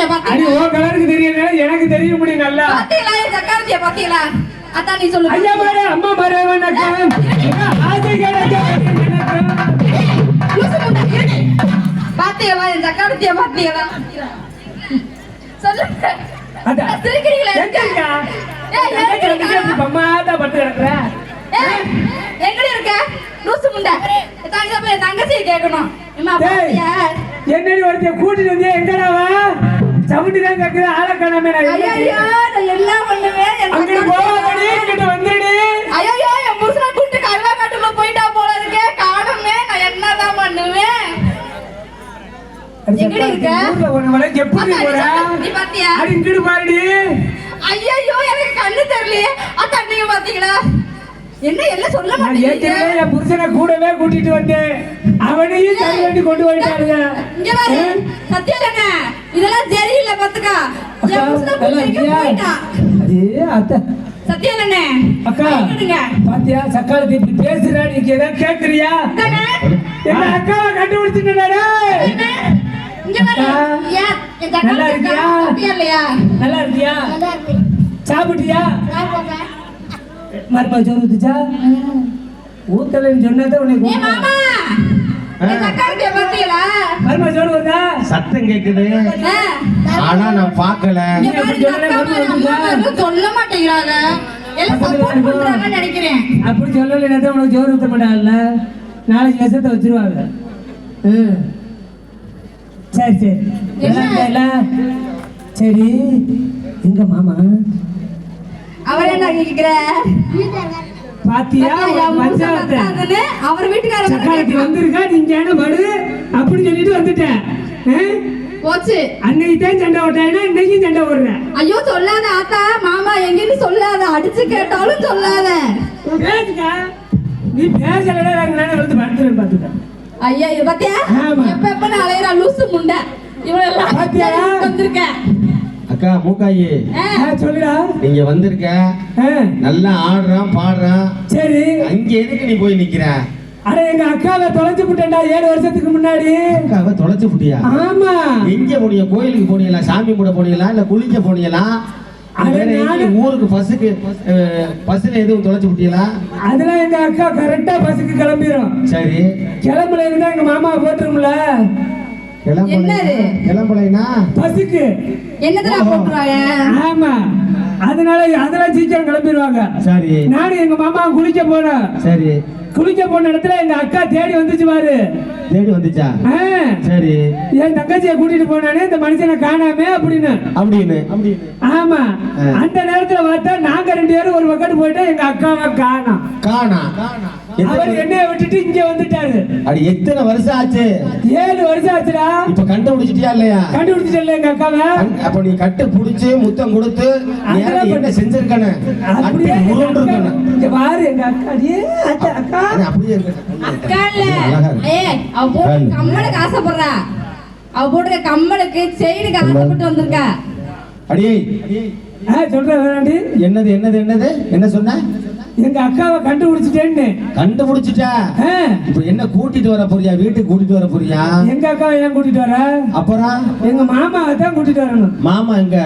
சக்கரவர்த்திய அடி பாத்தீங்களா ஓ கலருக்கு தெரியல எனக்கு தெரிய முடியும் நல்லா. பாத்தீங்களா என் சக்கரவர்த்திய பாத்தீங்களா அதான் நீ சொல்லு. ஐயா பாரு அம்மா பாரு வணக்கம். ஆசை இருடி. பாத்தீங்களா என் சக்கரவர்த்திய பாத்தீங்களா சொல்லுங்க. அதான். சிரிக்கிறீங்களா? எங்கக்கா? ஏய்? பம்மாதா பட்டு கிடக்குற? ஏய், இருக்க? லூசு முண்டை தங்க போய் தங்கச்சியை கேட்கணும். என்னடி ஒருத்தைய கூட்டிட்டு வந்தியா? எங்கடாவா சவுண்டி தான் கேக்குது? ஆள காணாம நான் ஐயோ நான் எல்லாம் பண்ணுவேன். சக்கரவர்த்தி- போவாதடி இங்கிட்ட வந்துடி ஐயோ என் புருஷனை கூட்டு கல்வா காட்டுல போயிட்டா போல இருக்கே. காணுமே நான் என்னதான் பண்ணுவேன்? எங்கடி இருக்க? ஊர்ல ஒண்ணு வர எப்படி போற? நீ பாத்தியா? அடி இங்கிட்டு பாருடி. ஐயோ எனக்கு கண்ணு தெரியலையே. அத்தா நீங்க பாத்தீங்களா? என்ன எல்லாம் சொல்ல மாட்டீங்க ஏற்கனவே என் புருஷனை கூடவே கூட்டிட்டு வந்தேன். அவனையும் தள்ளி வண்டி கொண்டு போயிட்டாருங்க. இங்க பாரு. சத்தியலங்க இதெல்லாம் சரியில்லை பாத்துக்கா அது அத்தை. சத்தியலண்ணே அக்கா பாத்தியா சக்காலத்து இப்படி பேசுறா நீங்க ஏதாவது கேக்குறியா. எங்க அக்காவை கண்டுபிடிச்சுட்டா நல்லா இருக்கியா? நல்லா இருக்கியா? சாப்பிட்டியா? மருமக சோறு ஊத்துச்சா? ஊத்தலன்னு சொன்னதை உனக்கு சத்தம் கேக்குது. ஆனா நான் பாரு, சொல்ல மாட்டேங்கிறாங்க. நினைக்கிறேன். அப்படி சொல்லலைன்னா உனக்கு சோறு ஊத்த மாட்டாங்கல்ல. நாளைக்கு விஷத்தை வச்சிருவாங்க. ம் சரி சரி? சரி. எங்க மாமா? அவர் என்ன கேக்குற பாத்தியா? மச்சாவத்தை அவர் வீட்டுக்காரர் சக்காலத்தி வந்திருக்கா? நீங்க என்ன படு? அப்படி சொல்லிட்டு வந்துட்டேன்? போச்சு. அன்னைக்கு தான் சண்டை ஓட்டாயினா இன்னைக்கும் சண்டை ஓடுறேன் ஐயோ சொல்லாத ஆத்தா மாமா எங்கன்னு சொல்லாத. அடிச்சு கேட்டாலும் சொல்லாத. பேசுக்கா. நீ பேசலடா நாங்க நானே வந்து படுத்துறேன் பார்த்துட்டேன் ஐயா பாத்தியா. எப்ப எப்ப நான் அலையிறா? லூசு முண்டை. இவனெல்லாம் பாத்தியா? வந்திருக்கேன். அக்கா மூக்காயி. சொல்லுடா. நீங்க வந்திருக்க. நல்லா ஆடுறான் பாடுறான். சரி. அங்க எதுக்கு நீ போய் நிக்கிற? அட எங்க அக்காவை தொலைச்சு விட்டேன்டா ஏழு வருஷத்துக்கு முன்னாடி. அக்காவை தொலைச்சு புட்டியா ஆமா. எங்க போனீங்க கோயிலுக்கு போனீங்களா சாமி கும்பிட போனீங்களா இல்ல குளிக்க போனீங்களா ஊருக்கு பஸ்ஸுக்கு பஸ்ஸுல எதுவும் தொலைச்சு புட்டியலா அதெல்லாம் எங்க அக்கா கரெக்டா பஸ்ஸுக்கு கிளம்பிரும். சரி. கிளம்புல இருந்தா எங்க மாமா போட்டுரும்ல. போட்டுறாங்க ஆமா. அதனால அதெல்லாம் சீக்கிரம் கிளம்பிடுவாங்க. சரி. நானும் எங்க மாமா குளிக்க போனேன் சரி. குளிக்க போன இடத்துல எங்க அக்கா தேடி வந்துச்சு பாரு. தேடி வந்துச்சா? ஆ, சரி. என் தங்கச்சியை கூட்டிட்டு போனானே இந்த மனுஷனை காணாமே அப்படின்னு. அப்படின்னு. அப்படின்னு ஆமா. அந்த நேரத்துல பார்த்தா நாங்க ரெண்டு பேரும் ஒரு பக்கத்து போயிட்டா எங்க அக்காவை காணோம். காணா. அவர் என்னைய விட்டுட்டு இங்க வந்துட்டாரு. அடி எத்தனை வருஷம் ஆச்சு? ஏழு வருஷம் ஆச்சுடா. இப்ப கண்டுபிடிச்சிட்டியா இல்லையா? கண்டுபிடிச்சிட்டல எங்க அக்காவை? அப்ப நீ கட்டு புடிச்சு முத்தம் கொடுத்து என்ன செஞ்சிருக்கனே அப்படியே கட்டி எங்க உருண்டு அக்கா- இருக்கணும் இங்க பாரு எங்க அக்கா. ஏ, அக்கா, அப்படியே இருக்கட்டும். அக்கா இல்ல இருக்கு. ஏய் அவ போட்டு. கம்மலுக்கு ஆசைப்படுறா. அவ போட்டுக்க கம்மலுக்கு செயினுக்கு ஆசைப்பட்டு வந்திருக்கா. அடியே. ஆ, சொல்றேன் வேணாண்டி. என்னது என்னது என்னது? என்ன சொன்ன? எங்க அக்காவை கண்டுபிடிச்சிட்டேன்னு. கண்டுபிடிச்சிட்டா? ஆ, இப்ப என்ன கூட்டிட்டு வர போறியா? வீட்டுக்கு கூட்டிட்டு வர போறியா? எங்க அக்காவை ஏன் கூட்டிட்டு வர? அப்புறம் எங்க மாமாவை தான் கூட்டிட்டு வரணும். மாமா எங்க?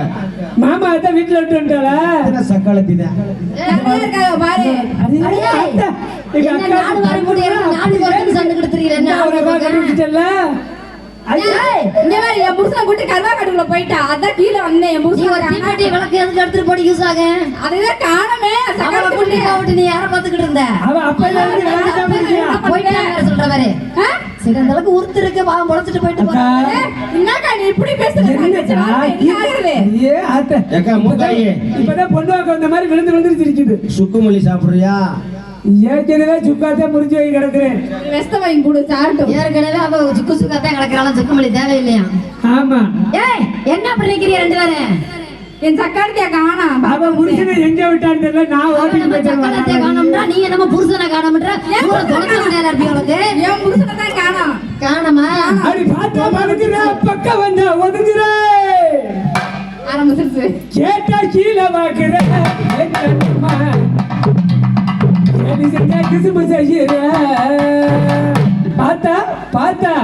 மாமாவை தான் வீட்டுல விட்டு வந்துட்டாளா? எத்தனை சக்காலத்தி தான் எங்க என்ன அக்கா நாடு வர முடியாது, நாடு வரணும்னு சண்டை கொடுத்துறீங்க, என்ன? அவரை? கண்டுபிடிச்சிட்டல? என் புருஷனை கூட்டி கருவா கட்டுக்குள்ள போயிட்டா அதான் கீழே வந்தேன் என் புருஷன் விளக்கு எதுக்கு எடுத்துட்டு போடி யூஸ் ஆக? அதுதான் காணமே அவளை சக்கரத்து கூட்டி புள்ளைய. போட்டு நீ யாரை பார்த்துக்கிட்டு இருந்த? அவ அப்ப இருந்து வேலைக்கு போயிருக்கியா? போயிட்டு வேற சொல்ற மாதிரி அந்த அளவுக்கு உருத்து இருக்கு பாவம் முளைச்சிட்டு போயிட்டு என்னக்கா நீ இப்படி பேசுற? தங்கச்சி என்னக்கா? வாழ்க்கை என்ன ஆகுது ஐயே, அத்தை. ஏக்கா, மூக்காயி. இப்பதான் பொண்ணு வந்த மாதிரி விழுந்து விழுந்து சிரிக்குது. சுக்குமல்லி சாப்பிடுறியா? ஏற்கனவே சுக்காத்தான் முடிஞ்சு போய் கிடக்குறேன். வெஸ்த வாங்கி கொடு சாப்பிட்டு. ஏற்கனவே அவ சுக்கு சுக்காத்தான் கிடக்கிறாள் சுக்குமல்லி தேவையில்லையா ஆமா. ஏய் என்ன பண்ணிக்கிறீங்க ரெண்டு பேரும் என் சக்கரத்தியா காணாம் அவ புருஷனை எங்க விட்டான்னு தெரியல நான் அவன் ஓட்டிட்டு நம்ம சக்கரத்தை போயிட்டேன் காணோம்னா நீ என்னமோ புருஷனை காணோம்ன்ற இவ்வளவு தொலைச்ச முடியாது இருப்பீ உனக்கு என் புருஷனை தான் காணாம். காணமா? அப்படி பார்த்தா மறந்துற பக்கம் வந்தா ஒதுங்குற. ஆரம்பிச்சிருச்சு. கேட்டா கீழே பாக்குற எங்கம்மா? எது செஞ்சா கிசுமு செய்யுற பார்த்தா பார்த்தா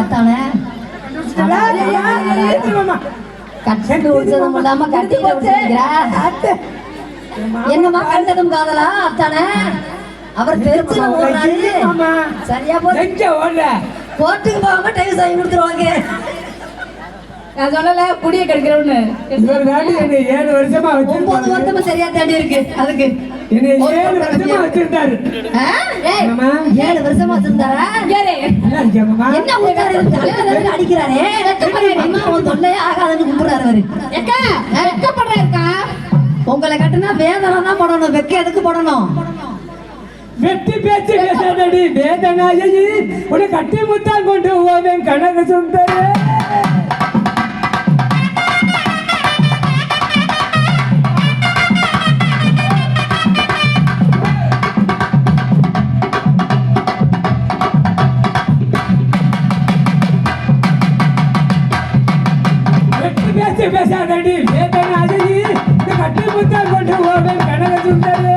கத்தானே? கண்டுபிடிச்சதும் இல்லாம கட்டிட்டு வச்சிருக்கிறா என்னமா கண்டதும் காதலா அத்தானே? அவர் தெரிச்சு ஓடுறாரு சரியா போச்சு கோர்ட்டுக்கு போகாம டைவர்ஸ் வாங்கி கொடுத்துருவாங்க. நான் சொல்லல குடிய என்னை ஏழு வருஷமா ஒன்பது வருஷமா சரியா தேடி இருக்கு அதுக்கு. என்னை ஏழு வருஷமா வச்சிருந்தாரு. ஏழு வருஷமா வச்சிருந்தாரா? என்ன தலையில அடிக்கிறாரே? உன் தொல்லையே ஆகாதுன்னு கும்பிடுறாரு அவரு. எக்கா வெக்கப்படுற இருக்கா உங்களை கட்டுனா வேதனை தான் போடணும். வெக்க எதுக்கு போடணும்? வெட்டி பேச்சு பேசாதடி. வேதனாயி உன்னை கட்டி முத்தான் கொண்டு போவேன் கனக சுந்தரே. பேச்சு பேசாதடி. வேதனாயி உன்னை கட்டி முத்தான் கொண்டு போவேன் கனக சுந்தரே.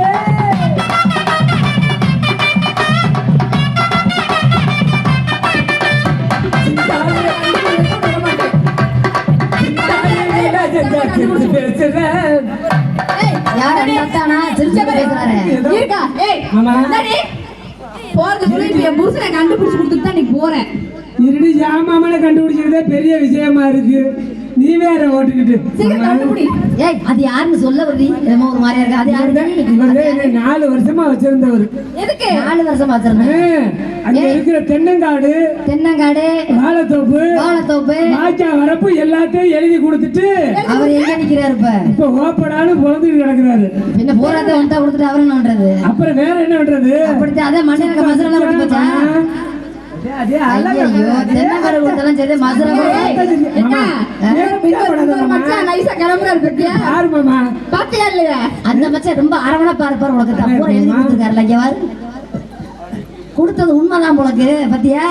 கண்டுபிடிச்சு கொடுத்துட்டு தான் நீ போறேன். இருடி ஜாமாமனை கண்டுபிடிக்கிறதே பெரிய விஷயமா இருக்கு. நீ வேற ஓட்டுக்கிட்டு. சீக்கிரம் கண்டுபிடி. ஏய் அது யாருன்னு சொல்ல வருடி என்னமோ ஒரு மாதிரியா இருக்கு? அது இவர்தான் யாரு? இவர்தான் என்னை நாலு வருஷமா வச்சிருந்தவர். எதுக்கு? நாலு வருஷமா வச்சிருந்தேன். அங்க இருக்கிற தென்னங்காடு தென்னங்காடு வாழைத்தோப்பு வாழைத்தோப்பு. வாய்க்கா வரப்பு எல்லாத்தையும் எழுதி கொடுத்துட்டு அவர் எங்க நிக்கிறாரு இப்ப? இப்ப ஓப்படாலும் குழந்தைக்கு கிடக்குறாரு. பின்ன போராட்ட வந்தா கொடுத்துட்டு அவர் என்ன பண்றது? அப்புறம் வேற என்ன பண்றது? அப்படித்தான் அதான் மண்ணு கொடுத்து போச்சா தென்னங்காடு கொடுத்தாலும் சரி மச்சான் நைஸா கிளம்புறாரு பத்தியா? யாரு மாமா. பாத்தியா இல்லையா? அந்த மச்சான் ரொம்ப அரவணைப்பா இருப்பார் உனக்கு தான் பூரா எழுதி கொடுத்துருக்காருல இங்க வாரு கொடுத்தது உண்மைதான் உனக்கு பத்தியா.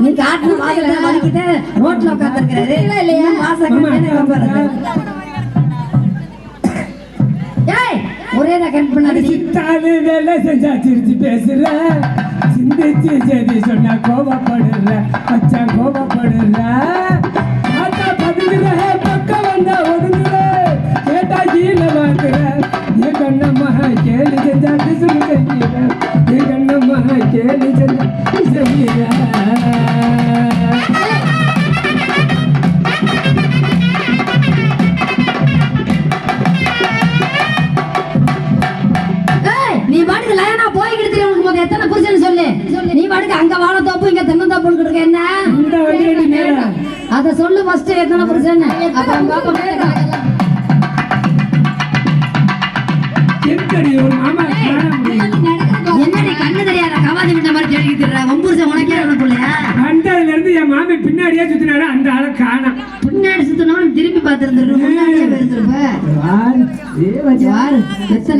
நீ வலிக்கிட்டு ரோட்ல உட்காந்துருக்கிறாரு இல்லையா? பாசம் ஒரே நான் கட் பண்ணாடி சித்தாலு வேலை செஞ்சா சிரிச்சு பேசுற. சிந்திச்சு சரி சொன்னா கோபப்படுற. மச்சான் கோபப்படுற. பார்த்தா பதுங்குற பக்கம் வந்தா ஒதுங்குற கேட்டா கீழே வாங்குற என் கண்ணம்மா கேலி செஞ்சா திசுமு செய்கிற. என் கண்ணம்மா கேலி செஞ்சா செய்கிற. அத சொல்லு ஃபர்ஸ்ட் எத்தனை புருஷன் அப்புறம் என்னடி கண்ணு தெரியாத கவாதி விட்ட மாதிரி தேடிக்கிட்டு இருக்க உன் புருஷன் உனக்கே பிள்ளையா? வந்ததுல இருந்து என் மாமி பின்னாடியே சுத்தினாரு அந்த ஆளை காணோம். பின்னாடி சுத்தினவன் திருப்பி பார்த்துருந்துருக்கு முன்னாடியே போயிருந்திருப்ப யாரு?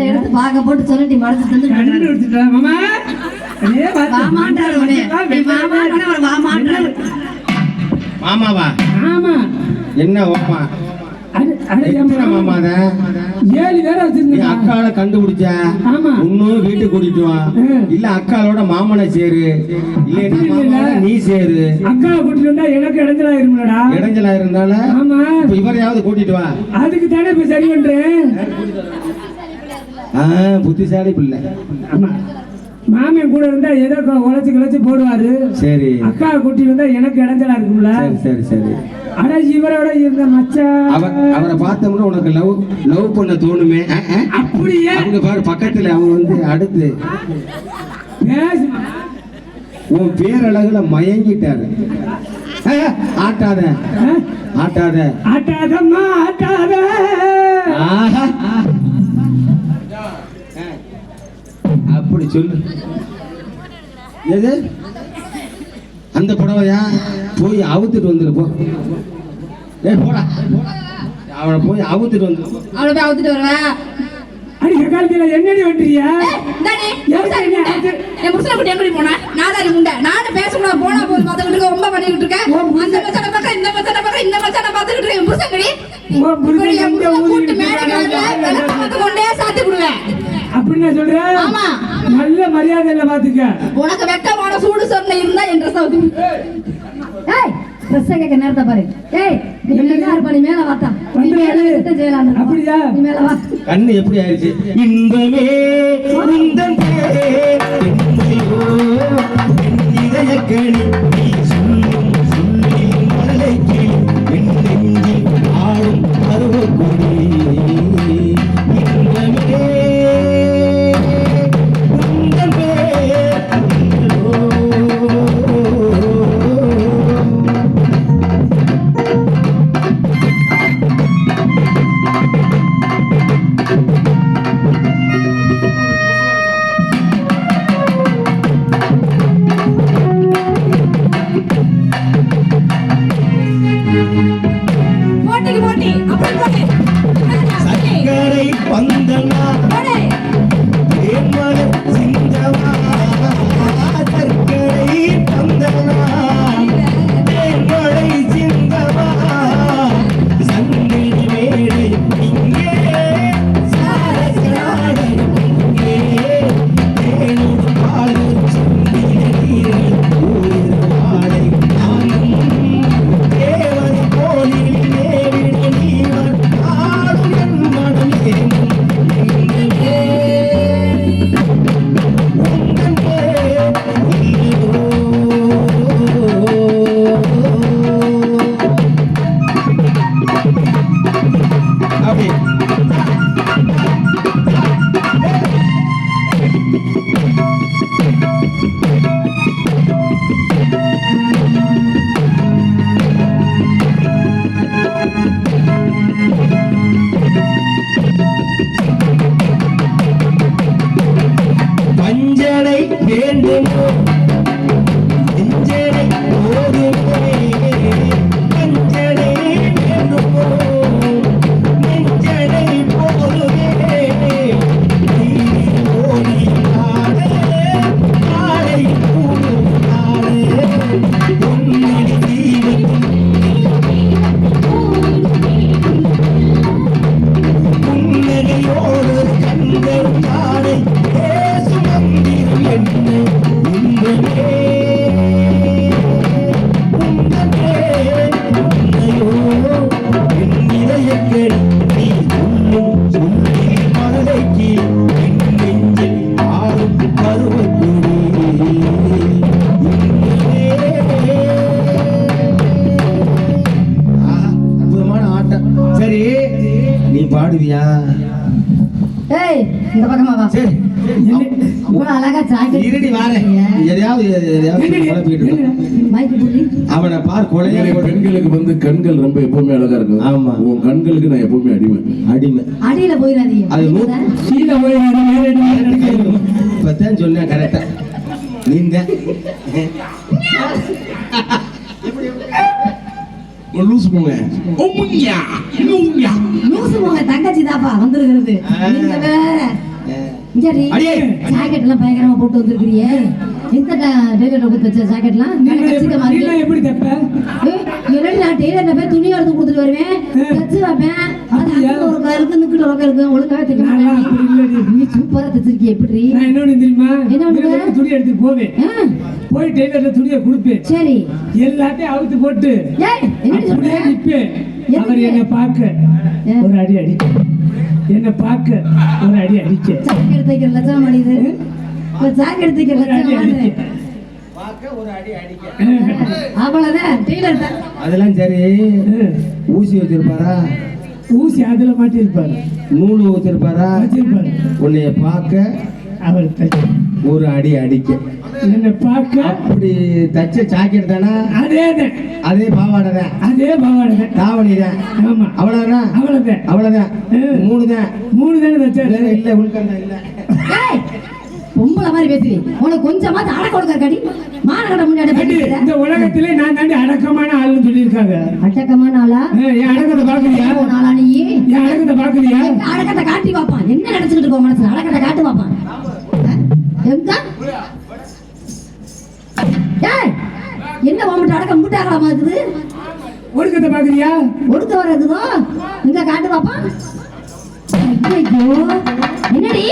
எடுத்து பாக்க போட்டு சொல்லி மடத்து தந்து கண்டுபிடிச்சிட்டா, மாமா? அதே வார்த்தை. மாமாவா? ஆமா. என்ன ஓமா? ஏழு பேரை நீ வச்சிருந்தா அக்காவை கண்டுபிடிச்ச? ஆமா. இன்னும் வீட்டுக்கு கூட்டிட்டு வா. இல்ல அக்காளோட மாமனை சேரு. இல்ல நீ சேரு. அக்காவை கூட்டிட்டு வந்தா எனக்கு இடைஞ்சலா இருந்தால? ஆமா. இவரையாவது கூட்டிட்டு வா. அதுக்கு தானே இப்ப சரி பண்றேன். புத்திசாலி பிள்ளை. ஆமா. மாமன் கூட இருந்தா ஏதோ உழைச்சு கிழச்சு போடுவாரு. சரி. அக்காவை கூட்டிட்டு வந்தா எனக்கு இடைஞ்சலா இருக்கும்ல. சரி சரி ஆனா இவரோட இருந்த மச்சான் அவ அவரை பார்த்தோம்னா உனக்கு லவ் லவ் பண்ண தோணுமே. அப்படியே. அவங்க பாரு பக்கத்துல அவன் வந்து அடுத்து. உன் பேரழகுல மயங்கிட்டாரு. ஆட்டாத? ஆட்டாத. ஆட்டாதம்மா ஆட்டாத. அப்படி சொல்லு. எது? அந்த புடவையா? போய் அவுத்துட்டு வந்துரு போ. ஏய் போடா. அவனை போய் அவுத்துட்டு வந்துரு. அவளை போய் அவுத்துட்டு வருவேன் அடி காலத்துல என்னடி எதுக்கு என் புருஷனை கூட்டி எங்கடி போன? நாதாரி முண்டை. நானும் பேசக்கூடாது, போனா போதும், மத்தவங்களுக்கு ரொம்ப பண்ணிக்கிட்டு இருக்கேன். அந்த மச்சான பக்கம், இந்த பூரா இந்த மச்சான பாத்துக்கிட்டு இருக்கேன் புருஷன் புருஷன் கூட்டு பார்த்து கொண்டே சாத்தி விடுவேன் அப்படின்னு நான் சொல்றேன். ஆமா. நல்ல மரியாதையில பாத்துக்க உனக்கு வெக்கமான சூடு சொன்ன இருந்தா என் ட்ரெஸ் அவுத்து ஏய் ட்ரெஸ் கேட்க நேரத்தை பாரு. ஏய் நீ என்ன இருப்ப? நீ மேல வாத்தா நீ மேல செய்யலாம் அப்படியா? நீ மேல வா. கண்ணு எப்படி ஆயிடுச்சு? இன்பமே இன்பமே அவனை பார் கொலையா பெண்களுக்கு- பெண்களுக்கு வந்து கண்கள் ரொம்ப எப்பவுமே அழகா இருக்கும். ஆமா. உன் கண்களுக்கு நான் எப்பவுமே அடிமை. அடிமை. அடியில போயிடாதீங்க. அது? கீழே போய் நேரடி நேரடி இப்பதான் சொன்னேன் கரெக்டா நீங்க. லூசு போங்க உம்முய்யா, உம்முய்யா. லூசு உங்க தங்கச்சி தாப்பா வந்திருக்கிறது. நீங்க வேற. ஜாக்கெட் எல்லாம் பயங்கரமா போட்டு வந்திருக்கிறியே. எந்த டெய்லர் கொடுத்து வச்ச ஜாக்கெட்லாம்? எப்படி- தப்ப? என்னடி நான் டெய்லர்ல போய் துணி எடுத்து கொடுத்துட்டு வருவேன்? தச்சு வைப்பேன். ஒரு இருக்கு நிக்கிட்ட ஒரு இருக்கு ஒழுங்காவே தைக்க மாட்டேன். நீ சூப்பரா தச்சிருக்கிய எப்படி? நான் என்ன ஒண்ணு தெரியுமா? என்ன துணி எடுத்து போவேன் போய் டெய்லர்ல துணியை கொடுப்பேன் சரி. எல்லாத்தையும் அவுத்து போட்டு அப்படியே எதுக்கு? அவர் என்னை பார்க்க. ஒரு அடி அடிக்க. என்னை பார்க்க. ஒரு அடி அடிக்க. தைக்கிற லட்சம் மணிது அதெல்லாம் சரி. ஊசி வச்சிருப்பாரா? ஊசி அதுல மாட்டிருப்பாரு. நூல் வச்சிருப்பாரா? வச்சிருப்பாரு உன்னைய பார்க்க அவர் தச்சு. ஒரு அடி அடிக்க. என்னை பார்க்க அப்படி தச்ச ஜாக்கெட் தானே? அதே அதே பாவாடை தான். அதே பவாடை தான். தாவணி தான். ஆமா. அவ்வளவுதான்? அவ்வளவுதான். மூணு தான். மூணு தானே தச்சாரு வேற இல்ல உள்கண்டா இல்ல. பொம்பளை மாதிரி பேசுறீ. உனக்கு கொஞ்சமா அடக்க கொடுக்க கடி மாநகர முன்னாடி. இந்த உலகத்திலே நான் தாண்டி அடக்கமான ஆளுன்னு சொல்லியிருக்காங்க. அடக்கமான ஆளா? என் அடக்கத்தை பாக்குறியா போன ஆளா நீ? என் அடக்கத்தை பாக்குறியா அடக்கத்தை காட்டி பாப்பான் என்ன நினைச்சுக்கிட்டு இருக்கோம் மனசுல? அடக்கத்தை காட்டு பாப்பான் எங்க? என்ன உன்கிட்ட அடக்க முட்டாகலாமா இருக்குது? ஒழுங்க ஒழுக்கத்தை பாக்குறியா ஒடுக்க வர இருக்குதோ? இங்க காட்டு பாப்பா ஐயோ என்னடி?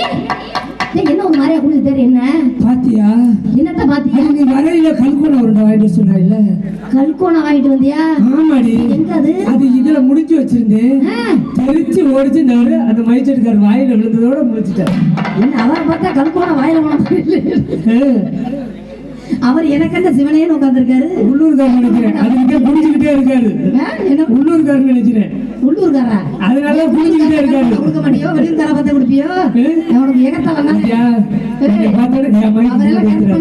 என்ன ஒரு மாதிரியா குளிச்சு என்ன? பாத்தியா? என்னத்த பாத்தியா? நீ வரையில கல்கோணம் உருண்டை வாங்கிட்டு சொன்னாயில்ல? கல்கோணம் வாங்கிட்டு வந்தியா? ஆமாடி. எங்க அது அது இதுல முடிச்சு வச்சிருந்தேன். தெரிச்சு ஓடிச்சு அந்த மைச்செடுக்கார் வாயில விழுந்ததோட முடிச்சிட்டேன். என்ன அவரை பார்த்தா கல்கோணம் வாயில போன அவர் எனக்கு அந்த சிவனேன்னு உட்காந்துருக்காரு உள்ளூர்காரர் நினைக்கிறேன். அதுக்கிட்ட குடிச்சுக்கிட்டே இருக்காரு. என்ன? உள்ளூர்காரர் நினைக்கிறேன். உள்ளூர்காரா அதனால குடிச்சுக்கிட்டே இருக்காரு. கொடுக்க மாட்டியோ? வெளியூர்கார பார்த்தா கொடுப்பியோ? அவனுக்கு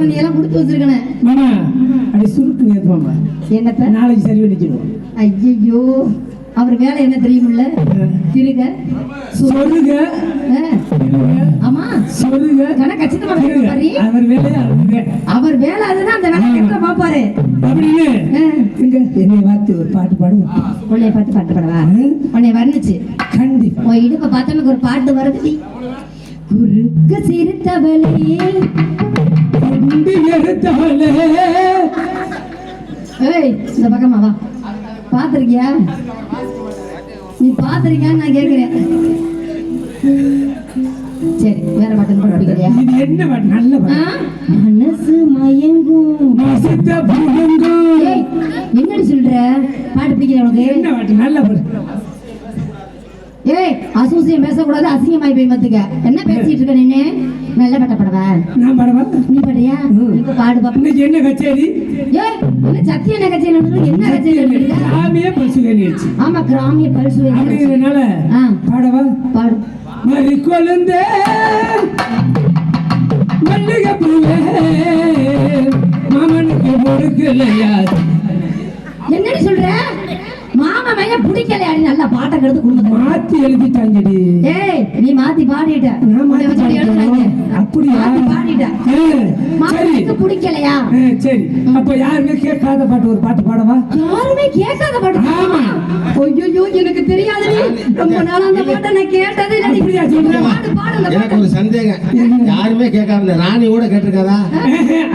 நீ எல்லாம் கொடுத்து வச்சிருக்கனே. மாமா அப்படி நேர்த்துவாமா என்னத்த? நாளைக்கு சரி பண்ணிக்கணும் ஐயோ அவர் வேலை என்ன தெரியுமில்ல? திருக. சொல்லுங்க ஆமா. சொல்லுங்க கணக்கு தெரியும் பாரு. அவர் வேலையா அவர் வேலை அதுதான் அந்த வேலை கரெக்டா பாப்பாரு. அப்படின்னு இங்க என்னை பார்த்து ஒரு பாட்டு பாடுங்க உன்னைய பார்த்து பாட்டு பாடவா? உன்னைய வர்ணிச்சு. கண்டிப்பா. உன் இடுப்ப பார்த்தா எனக்கு ஒரு பாட்டு வருது. குறுக்க சிரித்தவளே. கண்டு எடுத்தவளே. ஏய் இந்த பக்கமா வா. பாத்திருக்கியா நீ பாத்திருக்கியான்னு நான் கேக்குறேன் சரி வேற பாட்டு பாட பிடிக்கிறியா இது என்ன பாட்டு நல்ல மனசு மயங்கும். மசித்த புலங்கும் ஏய் என்னடி சொல்ற? பாட்டு பிடிக்கிற உனக்கு? என்ன பாட்டு நல்ல பாட்டு ஏய் அசூசியம் பேசக்கூடாது அசிங்கமாய் போய் மத்துக்க என்ன பேசிட்டு இருக்க நின்னு? நல்ல பாட்ட பாடவா. நான் பாடவா? நீ பாடுறியா இப்ப பாடு பாப்பா இன்னைக்கு என்ன கச்சேரி? ஏய் என்ன சத்திய என்ன கச்சேரி? என்ன கச்சேரி பசு கழிச்சு ஆமா கிராமிய பரிசு வைக்கிறது. அப்படிங்கிறதுனால ஆ. பாடவா? பாடு. மறி கொழுந்தே மல்லிகை பூவே மாமனுக்கு கொடுக்கலையா என்னடி சொல்ற? மைய பிடிக்கலையாடி நல்லா பாட்டை கெடுத்து குடும்பத்தை மாத்தி எழுதிட்டாங்கடி. ஏய் நீ மாத்தி பாடிட்ட. நான் மாத்தி எழுதுறாங்க. அப்படியா? மாத்தி பாடிட்ட. பிடிக்கலையா? சரி. அப்ப யாருமே கேட்காத பாட்டு ஒரு பாட்டு பாடவா? யாருமே கேட்காத பாட்டு ஆமா. ஐயோ எனக்கு தெரியாதுடி. ரொம்ப நாளா அந்த பாட்டை நான் கேட்டதே இல்லடி. அப்படியா சொல்ற? பாடு பாடு அந்த எனக்கு ஒரு சந்தேகம். யாருமே கேட்காம இந்த ராணி கூட கேட்டிருக்காதா?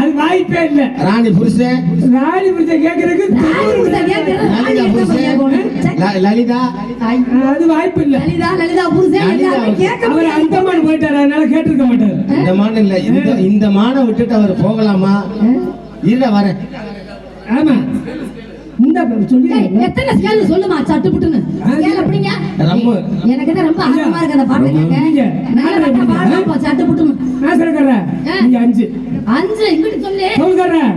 அது வாய்ப்பே இல்ல. ராணி புருஷன். ராணி பிடிச்ச கேட்கறதுக்கு ராணி புருஷன் கேட்கறது, ராணி புருஷன். லலிதா அது வாய்ப்பு இல்ல. லலிதா லலிதா புருஷன் லலிதா எல்லாருமே கேட்க அவர் முடியாது. அந்தமான் போயிட்டாரு அதனால கேட்டிருக்க மாட்டாரு. இந்த மானம் இல்ல. இந்த இந்த மானம் விட்டுட்டு அவர் போகலாமா? இல்ல வரேன். ஆமா. எத்தனை ஸ்கேல் சொல்லுமா சட்டு புட்டுன்னு ஸ்கேல். எனக்கு தான் ரொம்ப ஆர்வமா இருக்கு அந்த பாட்டு கேட்க. நீங்க. நல்ல பாட்டா பாடுப்பா சட்டு புட்டுன்னு நான் சொல்லுறேன் நீங்க அஞ்சு. அஞ்சு இங்கிட்டு சொல்லு. சொல்லுறேன்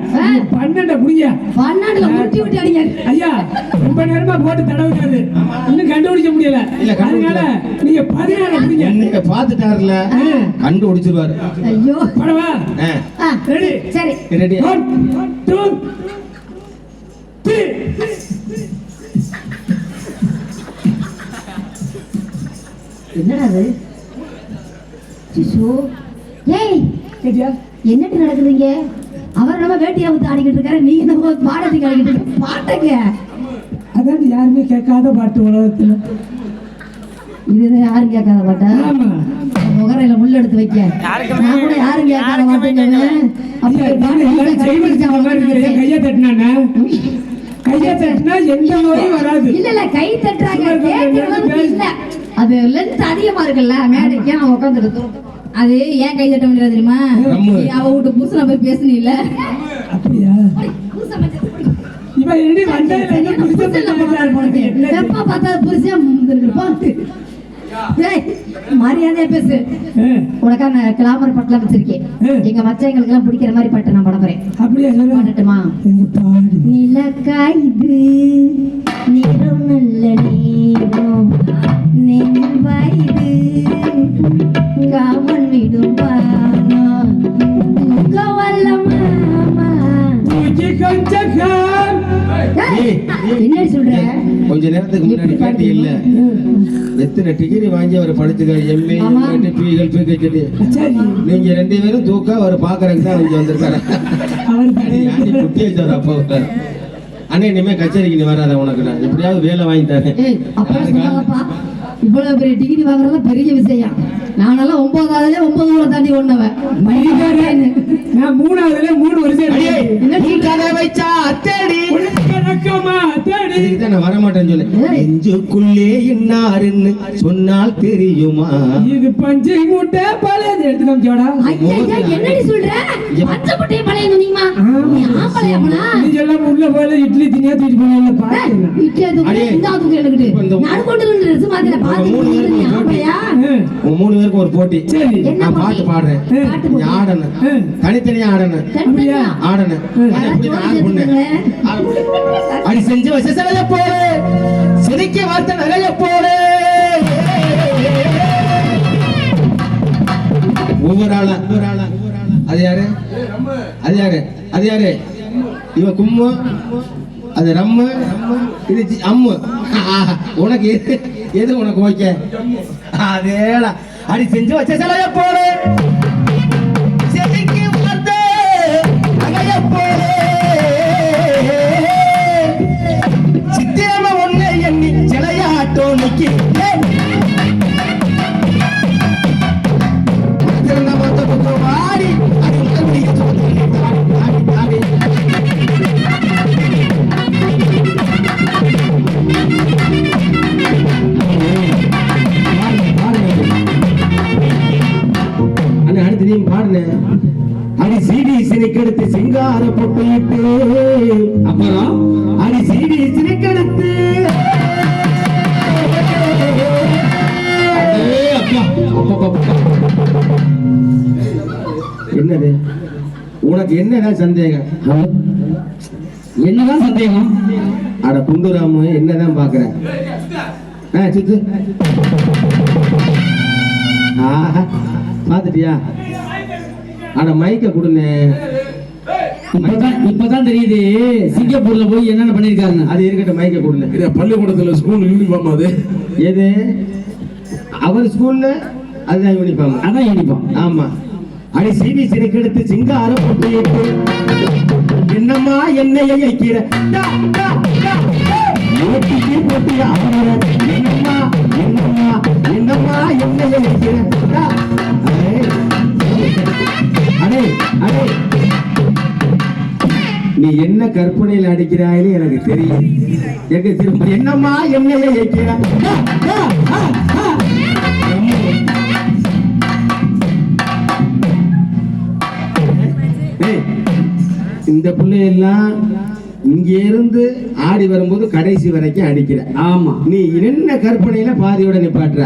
பன்னெண்ட புடிங்க. பன்னாண்டுல முட்டி விட்டு அடிங்க. ஐயா ரொம்ப நேரமா போட்டு தடவுக்காது. இன்னும் கண்டுபிடிக்க முடியல. அதனால நீங்க பதினாறு புடிங்க. பாத்துட்டாருல கண்டுபிடிச்சிருவாரு. ஐயோ. படவா? ரெடி சரி. ரெடி ஒன் டூ த்ரீ என்னடா அது? சிசு. ஏய் கேட்டியா என்னட்டு நடக்குதுங்க? அவர் நம்ம வேட்டியை விட்டு ஆடிக்கிட்டு இருக்காரு நீங்க நம்ம பாடத்துக்கு ஆடிக்கிட்டு இருக்க பாட்டுங்க. அதான் யாருமே கேட்காத பாட்டு உலகத்துல. இது யாரும் கேட்காத பாட்டா? முகரையில முள்ள எடுத்து வைக்க. நான் கூட யாரும் கேட்காத இருக்கிறேன். கையை தட்டினானா? கையை தட்டினா எந்த நோயும் வராது. இல்ல இல்ல கை தட்டுறாங்க. இல்ல. அது லென்த் அதிகமா இருக்குல்ல மேடைக்கு அது ஏன் கை தட்ட முடியாது தெரியுமா? அவ வீட்டு புருஷனை போய் பேசுனீ இல்ல அப்படியா இவன் எப்படி வந்ததுல இருந்து பார்த்தா. மரியாதையா பேசு. உனக்கா நான் கிளாமர் பட்டெல்லாம் வச்சிருக்கேன். எங்க மச்சங்களுக்கு எல்லாம் பிடிக்கிற மாதிரி பட்டு நான் பட போறேன். அப்படியா எங்க பாடு. நிலக்காய்து நிறம் நல்ல நேரம். வாய்து காமன் விடும் பானா மாமா. தூக்கி கொஞ்சம் என்ன சொல்ற? கொஞ்ச நேரத்துக்கு முன்னாடி கேட்டி இல்ல. எத்தனை டிகிரி வாங்கி அவர் படிச்சுக்காரு எம்ஏ. பிஎல் பிஹெச்டி நீங்க ரெண்டு பேரும் தூக்க அவர் பாக்குறதுக்கு தான் இங்க வந்திருக்காரு. யாண்டி குட்டி வச்சாரு அப்போ? அண்ணே இனிமே கச்சேரிக்கு நீ வராத உனக்கு நான். எப்படியாவது வேலை வாங்கி தரேன். இவ்வளவு பெரிய டிகிரி வாங்குறதா பெரிய விஷயம். நானெல்லாம் ஒன்பதாவதுல ஒன்பது கூட தாண்டி ஒண்ணவன் நான் மூணாவதுல மூணு வருஷம் வச்சா அத்தேடி வரமாட்டேன்னு சொல்லு. நெஞ்சுக்குள்ளே இன்னாருன்னு சொன்னால் தெரியுமா? இது பஞ்சு மூட்டை பழைய எடுத்து காமிச்சோடா ஐயா, ஐயா, என்னடி சொல்ற? பச்சை முட்டையை பழைய துணியுமா நீ உள்ள போல இட்லி தினியா தூக்கிட்டு போனீங்க தூக்கு எடுக்கிட்டு ட்ரெஸ் மாத்திர மூணு பேருக்கு ஒரு போட்டி. சரி. நான் பாட்டு? பாடுறேன். நீ ஆடணும். தனித்தனியா ஆடணும். தனித்தனியா? ஆடணும். அடி செஞ்சு வச்ச போடு. சிரிக்க வார்த்தை நகைய போடு. ஒவ்வொரு ஆளா ஒவ்வொரு ஆளா? அது யாரு? அது யாரு? அது யாரு? இவ கும்மு. அது ரம்மு இது அம்மு. உனக்கு எது எது உனக்கு ஓகே? அதேடா. அடி செஞ்சு வச்ச சிலைய போடு. என்னது? உனக்கு என்னடா சந்தேகம்? என்னதான் சந்தேகம்? அட குண்டுராமு என்னதான் பாக்குற? ஆ சுத்து. ஆஹா பாத்துட்டியா? அட மைக்க கொடுனே இப்பதான் இப்பதான் தெரியுது. சிங்கப்பூர்ல போய் என்னென்ன பண்ணிருக்காருன்னு. அது இருக்கட்டும் மைக்க இது பள்ளிக்கூடத்துல ஸ்கூல் யூனிஃபார்ம் அது. எது? அவர் ஸ்கூல்ல அதுதான் யூனிஃபார்ம் அதான் இனிப்பான் ஆமா. அடி சிவி சிறுக்கெடுத்து சிங்கார போட்டு என்னம்மா என்னைய ஐக்கிற டா, போட்டி டா, என்னம்மா என்னம்மா என்னம்மா என்னைய ஐக்கிற அடே, அடே நீ என்ன கற்பனையில் அடிக்கிறாயின்னு எனக்கு தெரியும். எனக்கு திரும்ப என்னம்மா என்னைய ஐக்கிற இந்த பிள்ளையெல்லாம் இங்க இருந்து ஆடி வரும்போது கடைசி வரைக்கும் அடிக்கிற. ஆமா. நீ என்ன கற்பனையில பாதியோட நிப்பாட்டுற?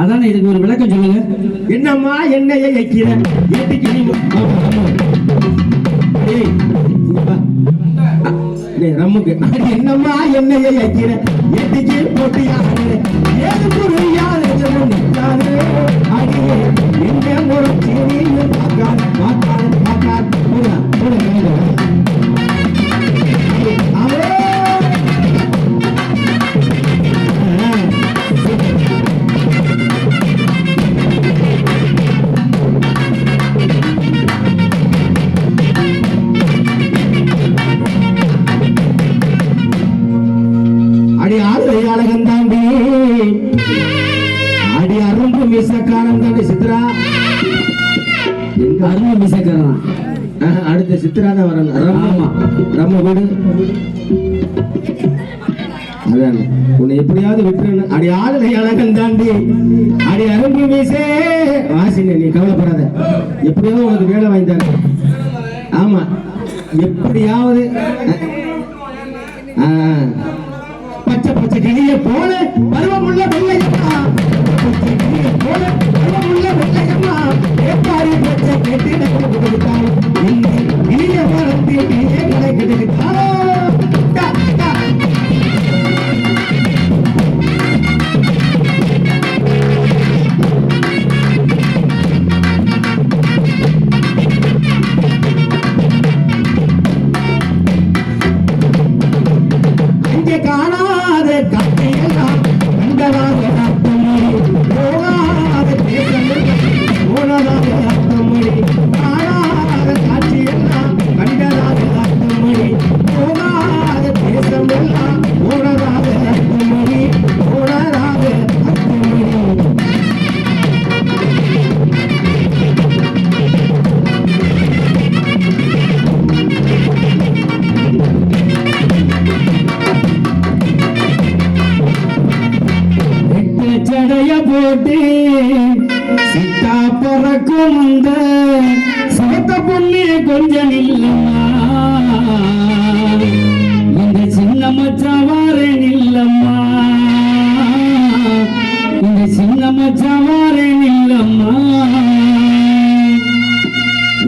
அதானே இதுக்கு ஒரு விளக்கம் சொல்லுங்க. என்னம்மா என்னைய வைக்கிற? ஏட்டுக்கு நீ ரம்முக்கு. என்னம்மா என்னைய வைக்கிற? ஏட்டுக்கு போட்டு யாரு ஏது நிற்காது? அடியே எங்க ஒரு சீனின்னு பார்க்காது பார்க்காது பார்க்காது. போடா போட அடி ஆளுரை தாண்டி மீசக்காரன் தாண்டி சித்ரா. எங்க அருமை மிசக்காரன் அடுத்த சித்ரா தான் வரணும் ரம்மா. ரம்ம வீடு அதான். உன்னை எப்படியாவது விட்டுறணும் அடி ஆளுநை அழகன் தாண்டி அடி அரும்பு மீசே வாசிங்க நீ கவலைப்படாத. எப்படியாவது உனக்கு வேலை வாங்கி ஆமா. எப்படியாவது பச்சை பச்சை கிளிய போல பருவமுள்ள வெள்ளையம்மா பச்சை கிளிய போல பருவமுள்ள வெள்ளையம்மா ஏப்பாரி பச்சை கேட்டு எனக்கு கொடுத்தாள் இந்த இனிய காணாத காட்டையெல்லாம் கண்டதாக சின்ன மச்சாவாரே நில்லம்மா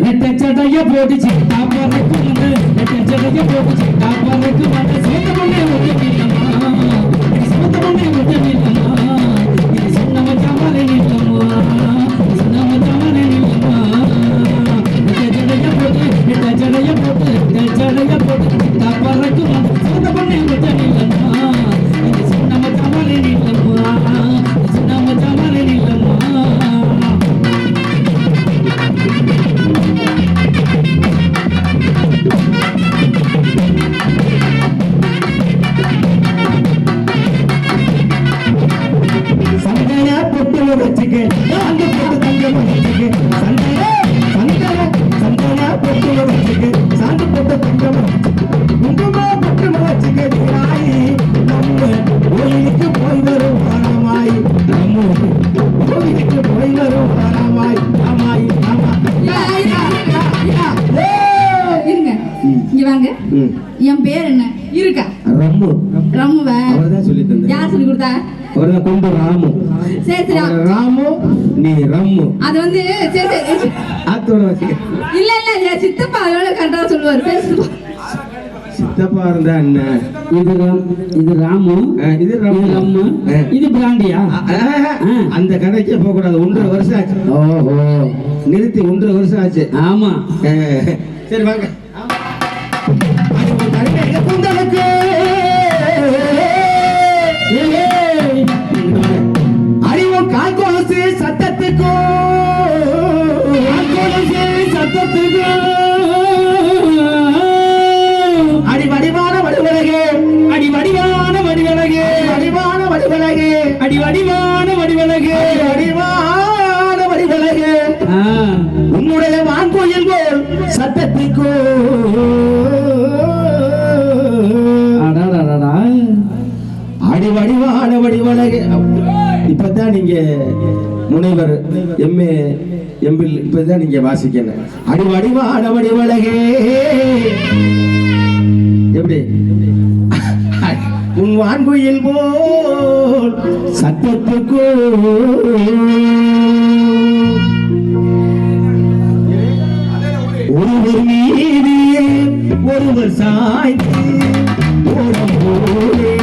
ரெட்ட சடைய போட்டு சிட்டா பறக்கும் அந்த ரெட்ட சடைய போட்டு சிட்டா பறக்கும் அந்த சிவத்த பொண்ணு கொஞ்சம் இல்லம்மா இது சிவத்த பொண்ணு கொஞ்சம் இல்லம்மா இது சின்ன மச்சாவாரே நில்லம்மா சின்ன மச்சாவாரே நில்லம்மா ரெட்ட சடைய போட்டு சந்தன பொட்டுல வச்சுக்க. பொட்டு தங்கம சந்தன சந்தன சாந்து போட்டு தங்கம் வச்சுக்கு. என் பேர் என்ன? இருக்கா? ரம்மு. ரம்முவ? அவர்தான் சொல்லி தந்தார் யார் சொல்லி கொடுத்தா? அவர்தான் கொண்டு ராமு. சரி சரி ராமு நீ ரம்மு. அது வந்து சரி சரி ஆத்தோட வச்சுக்க இல்ல இல்ல என் சித்தப்பா அதோட கரெக்டா சொல்லுவாரு. பேசுப்பா சித்தப்பா. இருந்தா என்ன? இது ராம் இது ராமு. இது ரம்மு. இது பிராண்டியா? அந்த கடைக்கே போக கூடாது ஒன்றரை வருஷம் ஆச்சு. ஓஹோ. நிறுத்தி ஒன்றரை வருஷம் ஆச்சு. ஆமா. சரி வாங்க. சத்தத்துக்கும் அடி வடிவான வடிவழகே அடி வடிவான வடிவழகே வடிவான வடிவழகே அடி வடிவான வடிவழகே வடிவான வடிவழகே உன்னுடைய வான்கோயில் போல் சத்தத்துக்கோ அடாடாடாடா. அடி வடிவான வடிவழகே இப்பதான் நீங்க முனைவர் எம்ஏ எம்பில் இப்பதான் நீங்க வாசிக்கணும். அடி வடிவான வடிவழகே எப்படி? உன் வான்குயில் போல் சத்தத்துக்கு. ஒருவர் மீது ஒருவர் சாய்ந்து ஒரு போலே